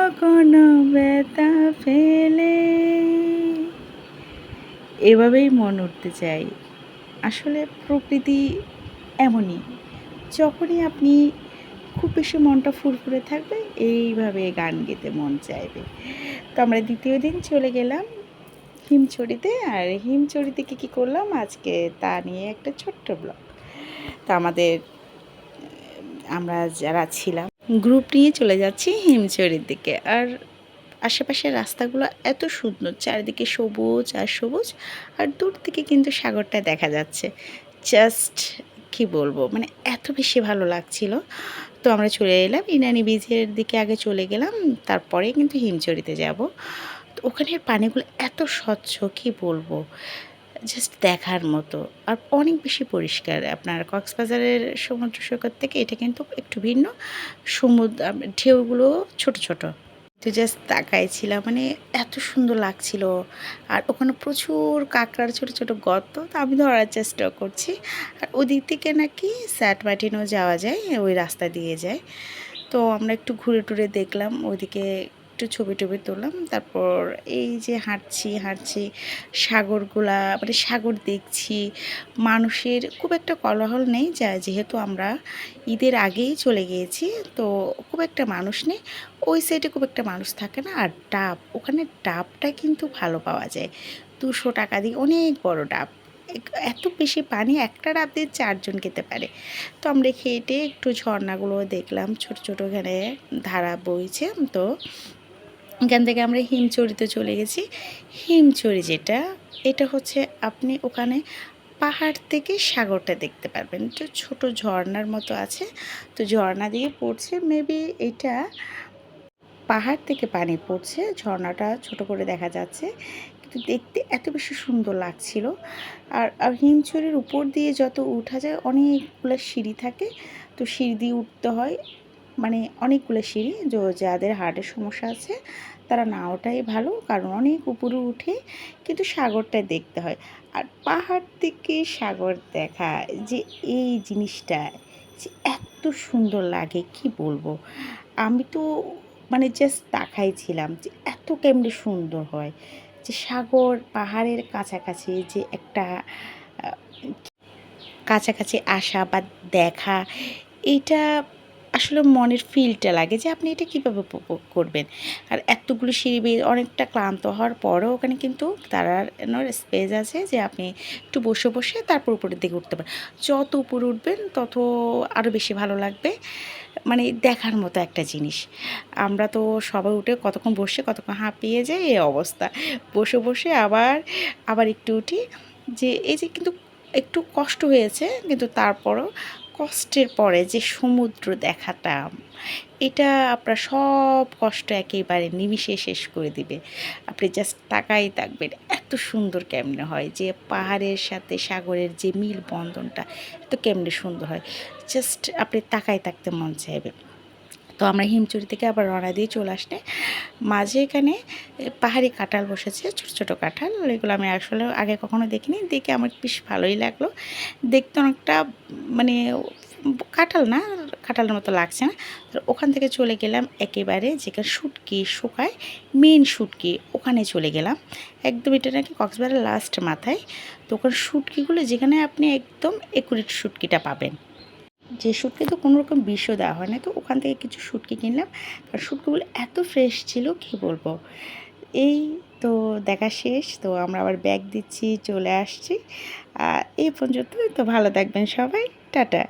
কখনো ব্যথা ফেলে। এভাবেই মন উঠতে চাই আসলে প্রকৃতি এমনই। যখনই আপনি খুব বেশি মনটা ফুরফুরে থাকবে, এইভাবে গান গেতে মন চাইবে। তো আমরা দ্বিতীয় দিন চলে গেলাম হিমচড়িতে আর হিমচড়ি কী কী করলাম? আজকে তা নিয়ে একটা ছোট্ট ব্লগ। তা আমাদের, আমরা যারা ছিলাম গ্রুপ নিয়ে চলে যাচ্ছি হিমছড়ির দিকে। আর আশেপাশের রাস্তাগুলো এত সুন্দর, চারিদিকে সবুজ আর সবুজ, আর দূর থেকে কিন্তু সাগরটা দেখা যাচ্ছে। জাস্ট কি বলব মানে এত বেশি ভালো লাগছিল। তো আমরা চলে এলাম, ইনানি বীজের দিকে আগে চলে গেলাম, তারপরে কিন্তু হিমচড়িতে যাব। তো ওখানের পানিগুলো এত স্বচ্ছ, কি বলব? জাস্ট দেখার মতো। আর অনেক বেশি পরিষ্কার। আপনার কক্সবাজারের সমুদ্র সৈকত থেকে এটা কিন্তু একটু ভিন্ন। সমুদ্র ঢেউগুলো ছোট ছোট। তো জাস্ট তাকাইছিলাম মানে এত সুন্দর লাগছিল। আর ওখানে প্রচুর কাঁকড়ার ছোট ছোট গর্ত, তো আমি ধরার চেষ্টা করছি। আর ওদিক থেকে নাকি স্যাট মার্টিনও যাওয়া যায়, ওই রাস্তা দিয়ে যায়। তো আমরা একটু ঘুরে টুরে দেখলাম, ওইদিকে একটু ছবি টবি তুললাম। তারপর এই যে হাঁটছি হাঁটছি, সাগরগুলা মানে সাগর দেখছি, মানুষের খুব একটা কোলাহল নেই, যা যেহেতু আমরা ঈদের আগেই চলে গিয়েছি, তো খুব একটা মানুষ নেই। ওই সাইডে খুব একটা মানুষ থাকে না, আর ডাব, ওখানে ডাবটা কিন্তু ভালো পাওয়া যায়। দুশো টাকা দিয়ে অনেক বড় ডাব। এত বেশি পানি, একটা ডাব দিয়ে চারজন খেতে পারে। তো আমরা খেটে একটু ঝর্ণাগুলো দেখলাম, ছোট ছোট এখানে ধারা বইছে, তো এখান থেকে আমরা হিমচড়িতে চলে গেছি। হিমচড়ি যেটা, এটা হচ্ছে আপনি ওখানে পাহাড় থেকে সাগরটা দেখতে পারবেন। তো ছোট ঝর্ণার মতো আছে, তো ঝর্ণা দিয়ে পড়ছে মেবি এটা পাহাড় থেকে পানি পড়ছে, ঝর্ণাটা ছোট করে দেখা যাচ্ছে, কিন্তু দেখতে এত বেশি সুন্দর লাগছিল। আর আর হিমচুরির উপর দিয়ে যত উঠা যায়, অনেকগুলো সিঁড়ি থাকে, তো সিঁড়ি দিয়ে উঠতে হয় মানে অনেকগুলো সিঁড়ি, যো- যাদের হার্টের সমস্যা আছে, তারা না ওটাই ভালো, কারণ অনেক উপরে উঠে কিন্তু সাগরটা দেখতে হয়। আর পাহাড় থেকে সাগর দেখা, যে এই জিনিসটা, যে এত সুন্দর লাগে, কি বলব? আমি তো মানে জাস্ট তাকাইছিলাম যে এত কেমনি সুন্দর হয়, যে সাগর পাহাড়ের কাছাকাছি যে একটা কাছাকাছি আসা বা দেখা এটা আসলে মনের ফিলটা লাগে যে আপনি এটা কীভাবে উপভোগ করবেন। আর এতগুলো সিঁড়ি বেয়ে অনেকটা ক্লান্ত হওয়ার পরও ওখানে কিন্তু দাঁড়ানোর স্পেস আছে যে আপনি একটু বসে বসে তারপর উপরের দিকে উঠতে পারেন। যত উপরে উঠবেন, তত আরও বেশি ভালো লাগবে। মানে দেখার মতো একটা জিনিস। আমরা তো সবাই উঠে কতক্ষণ বসে, কতক্ষণ হাঁপিয়ে যাই, এই অবস্থা। বসে বসে আবার আবার একটু উঠি। যে এই যে কিন্তু একটু কষ্ট হয়েছে, কিন্তু তারপরও কষ্টের পরে যে সমুদ্র দেখাটা এটা আপনার সব কষ্ট একেবারে নিমিষে শেষ করে দিবে। আপনি জাস্ট তাকাই থাকবেন, এত সুন্দর কেমনে হয় যে পাহাড়ের সাথে সাগরের যে মিল বন্ধনটা, এত কেমনে সুন্দর হয়। জাস্ট আপনি তাকাই থাকতে মন চাইবে। তো আমরা হিমচুরি থেকে আবার রওনা দিয়ে চলে আসলে, মাঝে এখানে পাহাড়ি কাঁঠাল বসেছে, ছোটো ছোটো কাঁঠাল, এগুলো আমি আসলে আগে কখনো দেখিনি, দেখে আমার বেশ ভালোই লাগল। দেখতে অনেকটা মানে কাঁঠাল না, কাঁঠালের মতো লাগছে না। ওখান থেকে চলে গেলাম একেবারে যেখানে শুটকি শুকায় মেন শুটকি, ওখানে চলে গেলাম। একদম এটা নাকি কক্সবাজারের লাস্ট মাথায়। তো ওখানে শুটকিগুলো যেখানে আপনি একদম একুরেট শুটকিটা পাবেন। যে শুটকি তো কোনো রকম বিষও দেওয়া হয় না। তো ওখান থেকে কিছু শুটকি কিনলাম। কারণ শুটকিগুলো এত ফ্রেশ ছিল, কি বলব? এই তো দেখা শেষ। তো আমরা আবার ব্যাগ দিচ্ছি, চলে আসছি। আর এই পর্যন্ত তো ভালো থাকবেন সবাই। টাটা।